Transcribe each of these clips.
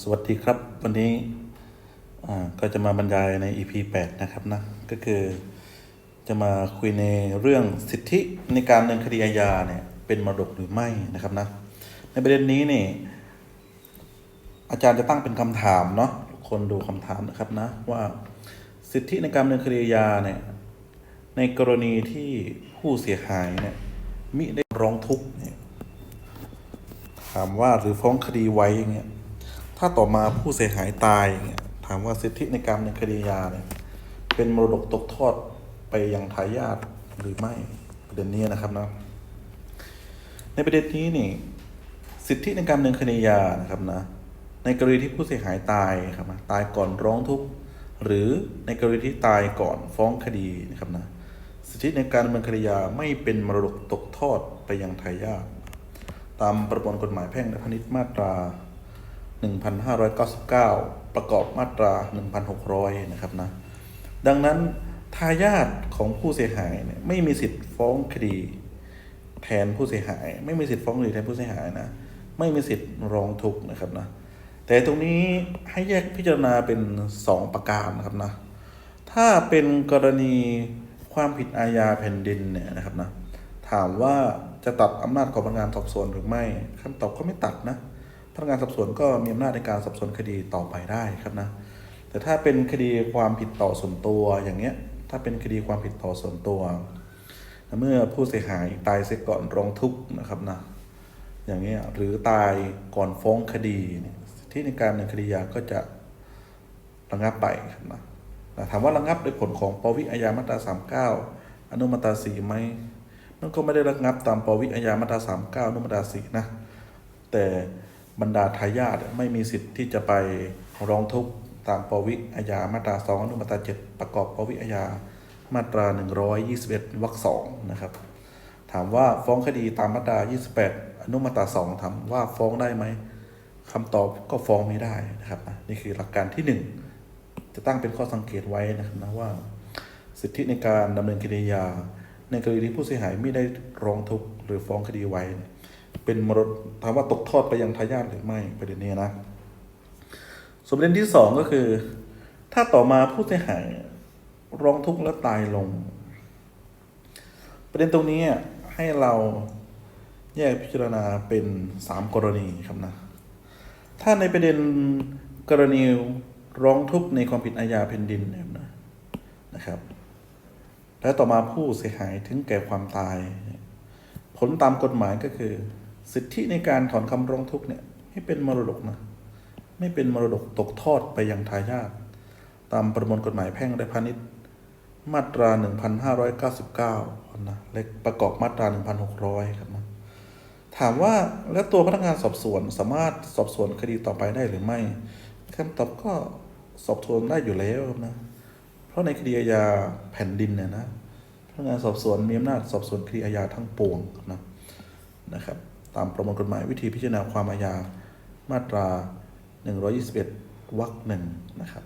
สวัสดีครับวันนี้ก็จะมาบรรยายใน EP 8 นะครับนะก็คือจะมาคุยในเรื่องสิทธิในการดำเนินคดีอาญาเนี่ยเป็นมรดกหรือไม่นะครับนะในประเด็นนี้เนี่ยอาจารย์จะตั้งเป็นคำถามเนาะคนดูคำถามนะครับนะว่าสิทธิในการดำเนินคดีอาญาเนี่ยในกรณีที่ผู้เสียหายเนี่ยมิได้ร้องทุกข์เนี่ยถามว่าหรือฟ้องคดีไว้อย่างเงี้ย ถ้าต่อมาผู้เสียหายตายอย่างเงี้ยถามว่าสิทธิในการดำเนินคดียาเนี่ยเป็นมรดกตกทอดไปยังทายาทหรือไม่ประเด็นนี้นะครับนะในประเด็นนี้นี่สิทธิในการดำเนินคดียานะครับนะในกรณีที่ผู้เสียหายตายครับตายก่อนร้องทุกข์หรือในกรณีที่ตายก่อนฟ้องคดีนะครับนะสิทธิในการดำเนินคดียาไม่เป็นมรดกตกทอดไปยังทายาทตามประมวลกฎหมายแพ่งและพาณิชย์มาตรา 1599 ประกอบมาตรา 1600 นะครับนะ ดังนั้นทายาทของผู้เสียหายเนี่ยไม่มีสิทธิ์ฟ้องคดีแทนผู้เสียหาย ไม่มีสิทธิ์ฟ้องคดีแทนผู้เสียหายนะไม่มีสิทธิ์ร้องทุกข์นะครับนะแต่ตรงนี้ให้แยกพิจารณาเป็น 2 ประการนะครับนะถ้าเป็นกรณีความผิดอาญาแผ่นดินเนี่ยนะครับนะถามว่าจะตัดอำนาจของพนักงานสอบสวนหรือไม่คำตอบก็ไม่ตัดนะ พนักงานสอบสวนก็มีอำนาจในการสอบสวนคดีต่อไปได้ครับนะแต่ถ้าเป็นคดีความผิดต่อส่วนตัวอย่างเงี้ยถ้าเป็นคดีความผิดต่อส่วนตัว เมื่อผู้เสียหายตายเสียก่อนร้องทุกข์นะครับนะอย่างเงี้ยหรือตายก่อนฟ้องคดีที่ในการดำเนินคดียาก็จะระงับไปครับนะถามว่าระงับโดยผลของปวิอาญามาตรา 39 อนุมาตรา4ไหมมันก็ไม่ได้ระงับตามปวิอาญามาตรา 39 อนุมาตรา4นะแต่ บรรดาทายาทไม่มีสิทธิ์ที่จะไปร้องทุกข์ตามปวิอาญามาตรา2อนุมาตรา7ประกอบปวิอาญามาตรา 121วรรค2นะครับ ถามว่าฟ้องคดีตามมาตรา 28 อนุมาตรา2ถามว่าฟ้องได้ไหมคำตอบก็ฟ้องไม่ได้นะครับ นี่คือหลักการที่ 1 จะตั้งเป็นข้อสังเกตไว้นะครับนะว่า สิทธิในการดำเนินคดียา ในกรณีที่ผู้เสียหายไม่ได้ร้องทุกข์หรือฟ้องคดีไว้ เป็นมรดถามว่าตกทอดไปยังทายาทหรือไม่ประเด็นนี้นะส่วนประเด็นที่สองก็คือ ถ้าต่อมาผู้เสียหายร้องทุกข์แล้วตายลง ประเด็นตรงนี้ให้เราแยกพิจารณาเป็นสามกรณีครับนะ ถ้าในประเด็นกรณีร้องทุกข์ในความผิดอาญาแผ่นดินนะนะครับ แล้วต่อมาผู้เสียหายถึงแก่ความตาย ผลตามกฎหมายก็คือ สิทธิในการถอนคำร้องทุกข์เนี่ยไม่เป็นมรดกนะไม่เป็นมรดกตกทอดไปยังทายาทตามประมวลกฎหมายแพ่งและพาณิชย์มาตรา 1599นะและประกอบมาตรา 1600 ครับนะถามว่าแล้วตัวพนักงานสอบสวนสามารถสอบสวนคดีต่อไปได้หรือไม่คำตอบก็สอบสวนได้อยู่แล้วนะ เพราะในคดีอาญาแผ่นดินเนี่ยนะพนักงานสอบสวนมีอำนาจสอบสวนคดีอาญาทั้งปวงนะนะครับ ตามประมวลกฎหมายวิธีพิจารณาความอาญามาตรา 121วรรคหนึ่งนะครับ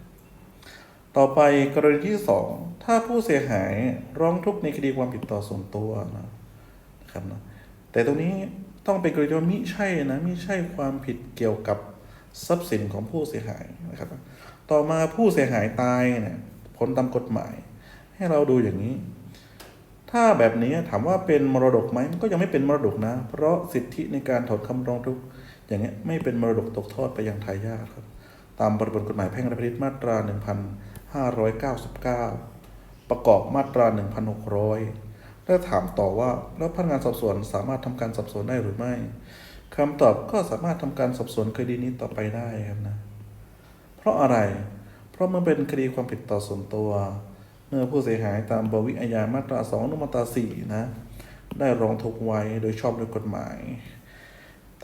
ต่อไปกรณีที่สองถ้าผู้เสียหายร้องทุกข์ในคดีความผิดต่อส่วนตัวนะครับนะแต่ตรงนี้ต้องเป็นกรณีว่ามิใช่นะมิใช่ความผิดเกี่ยวกับทรัพย์สินของผู้เสียหายนะครับ ต่อมาผู้เสียหายตายเนี่ยผลตามกฎหมาย ให้เราดูอย่างนี้ ถ้าแบบนี้ถามว่าเป็นมรดกไหมมันก็ยังไม่เป็นมรดกนะ เพราะสิทธิในการถอนคำร้องทุกอย่างเงี้ยไม่เป็นมรดกตกทอดไปยังทายาทครับ ตามประมวลกฎหมายแพ่งและพาณิชย์มาตรา 1599 ประกอบมาตรา 1600 แล้ถามต่อว่าแล้วพนักงานสอบสวนสามารถทำการสอบสวนได้หรือไม่คำตอบก็สามารถทำการสอบสวนคดีนี้ต่อไปได้ครับนะ เพราะอะไร เพราะมันเป็นคดีความผิดต่อส่วนตัว เมื่อผู้เสียหายตามบวิอาญามาตรา2อนุมาตรา4นะ ได้ร้องทุกข์ไว้โดยชอบด้วยกฎหมาย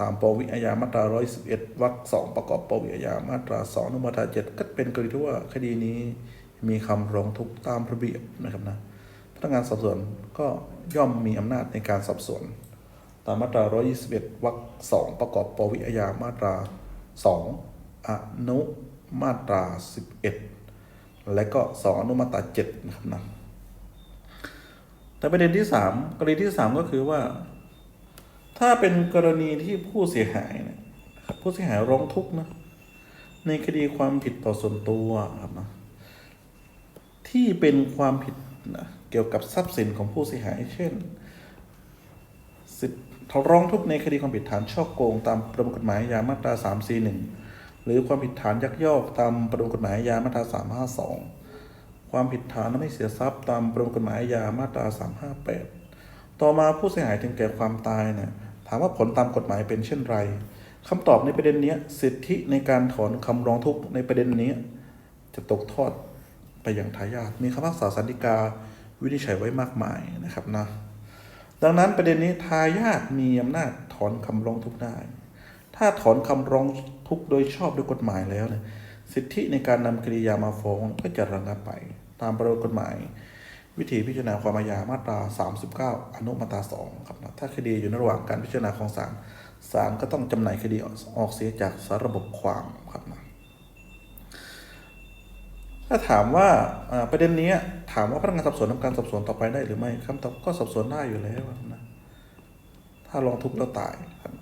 ตามปวิอาญามาตรา111วรรค2ประกอบปวิอาญามาตรา2อนุมาตรา7ก็เป็นกรณีที่ว่าคดีนี้มีคำร้องทุกข์ตามระเบียบนะครับนะพนักงานสอบสวนก็ย่อมมีอำนาจในการสอบสวน ตามมาตรา 121วรรค2ประกอบปวิอาญามาตรา 2 อนุมาตรา 11 และก็ 2 อนุมาตรา7นะครับนะแต่ประเด็นที่ 3 กรณีที่ 3 ก็คือว่า ถ้าเป็นกรณีที่ผู้เสียหายเนี่ยนะครับผู้เสียหายร้องทุกข์นะในคดีความผิดต่อส่วนตัวครับนะที่เป็นความผิดนะเกี่ยวกับทรัพย์สินของผู้เสียหาย เช่นสิทธิ์ร้องทุกข์ในคดีความผิดฐานช่อโกงตามประมวลกฎหมายอาญามาตรา341 หรือความผิดฐานยักยอกตามประมวลกฎหมายอาญามาตรา352 ความผิดฐานทำให้เสียทรัพย์ตามประมวลกฎหมายอาญามาตรา 358 ต่อมาผู้เสียหายถึงแก่ความตายเนี่ยถามว่าผลตามกฎหมายเป็นเช่นไรคำตอบในประเด็นนี้สิทธิในการถอนคำร้องทุกข์ในประเด็นนี้ จะตกทอดไปยังทายาทมีคำพิพากษาสันติกาวินิจฉัยไว้มากมายนะครับนะดังนั้นประเด็นนี้ทายาทมีอำนาจถอนคำร้องทุกข์ได้ ถ้าถอนคำร้องทุกโดยชอบด้วยกฎหมายแล้วเนี่ยสิทธิในการนำคดียามาฟ้องก็จะระงับไป ตามประมวลกฎหมาย วิธีพิจารณาความอาญามาตรา 39 อนุมาตรา 2 ครับนะถ้าคดีอยู่ในระหว่างการพิจารณาของศาลศาลก็ต้องจำหน่ายคดีออกเสียจากสาระบบความครับนะถ้าถามว่าประเด็นนี้ถามว่าพนักงานสอบสวนทำการสอบสวนต่อไปได้หรือไม่คำตอบก็สอบสวนได้อยู่แล้วนะถ้าลองทุกข์แล้วตายครับ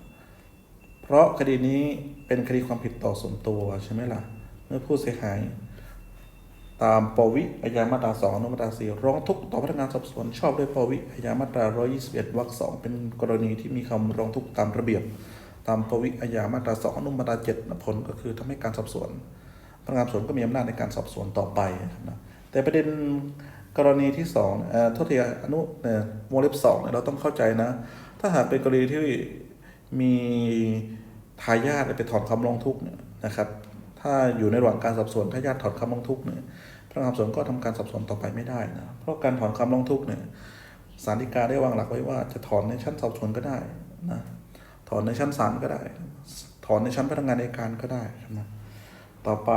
เพราะคดีนี้เป็นคดีความผิดต่อส่วนตัวใช่ไหมล่ะ เมื่อผู้เสียหาย ตามปวิอาญามาตรา2องนุมาตรา4ร้องทุกข์ต่อพนักงานสอบสวนชอบด้วยปวิอาญามาตรา121วรรค2เป็นกรณีที่มีคำร้องทุกข์ตามระเบียบ ตามปวิอาญามาตรา2องนุมาตรา7ผลก็คือทำให้การสอบสวนพนักงานสอบสวนก็มีอำนาจในการสอบสวนต่อไปนะแต่ประเด็นกรณีที่สองเอ่อโทษทีอนุเอ่อวงเล็บสองเนี่ยเราต้องเข้าใจนะ ถ้าหากเป็นกรณีที่มี ทายาทไปถอนคำร้องทุกข์เนี่ยนะครับ ถ้าอยู่ในระหว่างการสอบสวนทายาทถอนคำร้องทุกข์เนี่ยพนักงานสอบสวนก็ทำการสอบสวนต่อไปไม่ได้นะเพราะการถอนคำร้องทุกข์เนี่ยศาลฎีกาได้วางหลักไว้ว่าจะถอนในชั้นสอบสวนก็ได้นะถอนในชั้นศาลก็ได้ ถอนในชั้นพนักงานในการก็ได้นะต่อไป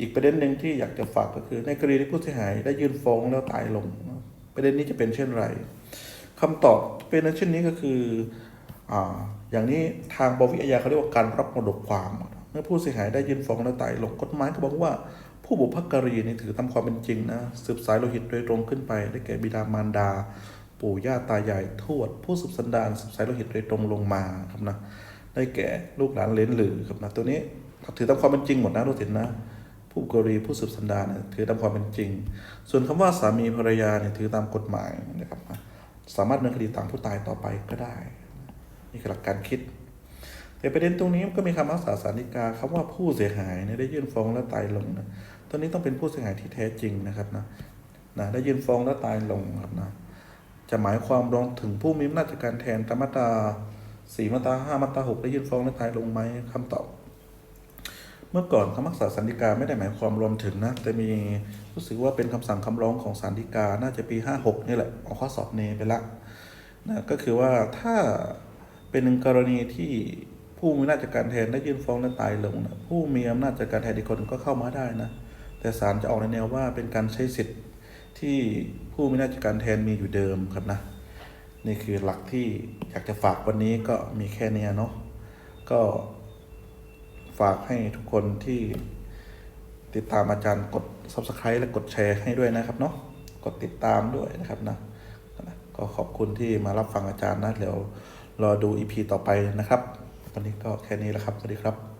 อีกประเด็นหนึ่งที่อยากจะฝากก็คือ ในกรณีที่ผู้เสียหายได้ยื่นฟ้องแล้วตายลง ประเด็นนี้จะเป็นเช่นไรคำตอบเป็นเช่นนี้ก็คือ อย่างนี้ทางปวิอาญาเขาเรียกว่าการรับมรดกความ เมื่อผู้เสียหายได้ยื่นฟ้องแล้วตายลงกฎหมายก็บอกว่า ผู้บุพการีนี่ถือตามความเป็นจริงนะสืบสายโลหิตโดยตรงขึ้นไป ได้แก่บิดามารดา ปู่ย่าตายายทวด ผู้สืบสันดานสืบสายโลหิตโดยตรงลงมาครับนะได้แก่ลูกหลานเลนหรือครับนะตัวนี้ถือตามความเป็นจริงหมดนะรู้สินนะผู้กรีผู้สืบสันดานเนี่ยถือตามความเป็นจริง ส่วนคำว่าสามีภรรยาเนี่ยถือตามกฎหมายนะครับสามารถดำเนินคดีตามผู้ตายต่อไปก็ได้ นี่คือหลักการคิด แต่ประเด็นตรงนี้ก็มีคำพิพากษาสารฎีกาคำว่าผู้เสียหายเนี่ยได้ยื่นฟ้องและตายลงนะตัวนี้ต้องเป็นผู้เสียหายที่แท้จริงนะครับนะนะได้ยื่นฟ้องและตายลงครับนะจะหมายความรองถึงผู้มีอำนาจจากการแทนตามมาตราสี่มาตราห้ามาตราหกได้ยื่นฟ้องและตายลงไหมคำตอบเมื่อก่อนคำพิพากษาสันติกาไม่ได้หมายความรวมถึงนะ แต่มีรู้สึกว่าเป็นคำสั่งคำร้องของสันติกาน่าจะปี 56 นี่แหละออกข้อสอบเนไปละนะก็คือว่าถ้า เป็นกรณีที่ผู้มีอำนาจจากการแทนได้ยื่นฟ้องและตายลงนะผู้มีอำนาจจากการแทนอีกคนก็เข้ามาได้นะ แต่ศาลจะออกในแนวว่าเป็นการใช้สิทธิ์ที่ผู้มีอำนาจจากการแทนมีอยู่เดิมครับนะ นี่คือหลักที่อยากจะฝากวันนี้ก็มีแค่นี้เนาะก็ฝากให้ทุกคนที่ติดตามอาจารย์กด subscribe และกดแชร์ให้ด้วยนะครับเนาะกดติดตามด้วยนะครับนะก็ขอบคุณที่มารับฟังอาจารย์นะเดี๋ยว รอดูอีพีต่อไปนะครับ วันนี้ก็แค่นี้แหละครับ สวัสดีครับ